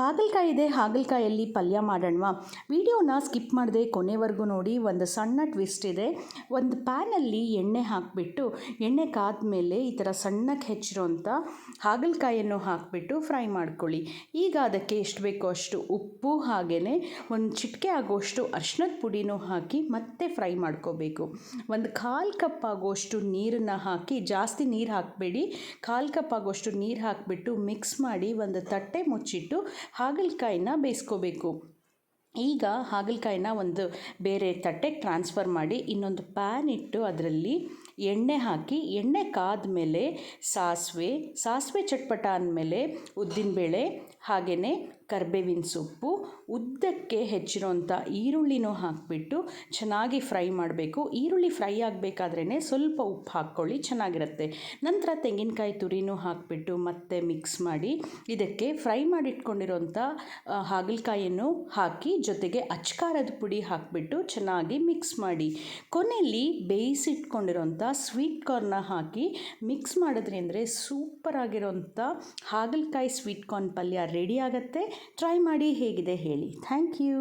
ಹಾಗಲಕಾಯಿ ಇದೆ ಹಾಗಲಕಾಯಲ್ಲಿ ಪಲ್ಯ ಮಾಡೋಣವಾ? ವಿಡಿಯೋನ ಸ್ಕಿಪ್ ಮಾಡದೆ ಕೊನೆವರೆಗೂ ನೋಡಿ. ಒಂದು ಸಣ್ಣ ಟ್ವಿಸ್ಟ್ ಇದೆ. ಒಂದು ಪ್ಯಾನಲ್ಲಿ ಎಣ್ಣೆ ಹಾಕಿಬಿಟ್ಟು, ಎಣ್ಣೆ ಕಾದ ಮೇಲೆ ಈ ಥರ ಸಣ್ಣಕ್ಕೆ ಹೆಚ್ಚಿರೋಂಥ ಹಾಗಲಕಾಯಿಯನ್ನು ಹಾಕಿಬಿಟ್ಟು ಫ್ರೈ ಮಾಡ್ಕೊಳ್ಳಿ. ಈಗ ಅದಕ್ಕೆ ಎಷ್ಟು ಬೇಕೋ ಅಷ್ಟು ಉಪ್ಪು, ಹಾಗೆಯೇ ಒಂದು ಚಿಟಿಕೆ ಆಗೋಷ್ಟು ಅರ್ಶಿನದ ಪುಡಿನೂ ಹಾಕಿ ಮತ್ತೆ ಫ್ರೈ ಮಾಡ್ಕೋಬೇಕು. ಒಂದು ಕಾಲು ಕಪ್ ಆಗೋಷ್ಟು ನೀರನ್ನು ಹಾಕಿ, ಜಾಸ್ತಿ ನೀರು ಹಾಕಬೇಡಿ. ಕಾಲು ಕಪ್ ಆಗೋಷ್ಟು ನೀರು ಹಾಕಿಬಿಟ್ಟು ಮಿಕ್ಸ್ ಮಾಡಿ ಒಂದು ತಟ್ಟೆ ಮುಚ್ಚಿಟ್ಟು ಹಾಗಲಕಾಯಿನ ಬೇಯಿಸ್ಕೋಬೇಕು. ಈಗ ಹಾಗಲಕಾಯಿನ ಒಂದು ಬೇರೆ ತಟ್ಟೆಗೆ ಟ್ರಾನ್ಸ್ಫರ್ ಮಾಡಿ ಇನ್ನೊಂದು ಪ್ಯಾನ್ ಇಟ್ಟು ಅದರಲ್ಲಿ ಎಣ್ಣೆ ಹಾಕಿ, ಎಣ್ಣೆ ಕಾದ ಮೇಲೆ ಸಾಸಿವೆ ಸಾಸಿವೆ ಚಟ್ಪಟ ಅಂದಮೇಲೆ ಉದ್ದಿನಬೇಳೆ ಹಾಗೆಯೇ ಕರ್ಬೇವಿನ ಸೊಪ್ಪು, ಉದ್ದಕ್ಕೆ ಹೆಚ್ಚಿರೋಂಥ ಈರುಳ್ಳಿನೂ ಹಾಕಿಬಿಟ್ಟು ಚೆನ್ನಾಗಿ ಫ್ರೈ ಮಾಡಬೇಕು. ಈರುಳ್ಳಿ ಫ್ರೈ ಆಗಬೇಕಾದ್ರೇ ಸ್ವಲ್ಪ ಉಪ್ಪು ಹಾಕ್ಕೊಳ್ಳಿ, ಚೆನ್ನಾಗಿರುತ್ತೆ. ನಂತರ ತೆಂಗಿನಕಾಯಿ ತುರಿನೂ ಹಾಕಿಬಿಟ್ಟು ಮತ್ತೆ ಮಿಕ್ಸ್ ಮಾಡಿ ಇದಕ್ಕೆ ಫ್ರೈ ಮಾಡಿಟ್ಕೊಂಡಿರೋಂಥ ಹಾಗಲಕಾಯಿಯನ್ನು ಹಾಕಿ ಜೊತೆಗೆ ಅಚ್ಕಾರದ ಪುಡಿ ಹಾಕಿಬಿಟ್ಟು ಚೆನ್ನಾಗಿ ಮಿಕ್ಸ್ ಮಾಡಿ. ಕೊನೆಯಲ್ಲಿ ಬೇಯಿಸಿಟ್ಕೊಂಡಿರೋಂಥ ಸ್ವೀಟ್ ಕಾರ್ನ ಹಾಕಿ ಮಿಕ್ಸ್ ಮಾಡಿದ್ರಿ ಅಂದರೆ ಸೂಪರಾಗಿರೋಂಥ ಹಾಗಲಕಾಯಿ ಸ್ವೀಟ್ ಕಾರ್ನ್ ಪಲ್ಯ ರೆಡಿ ಆಗುತ್ತೆ. ಟ್ರೈ ಮಾಡಿ ಹೇಗಿದೆ ಹೇಳಿ. Thank you.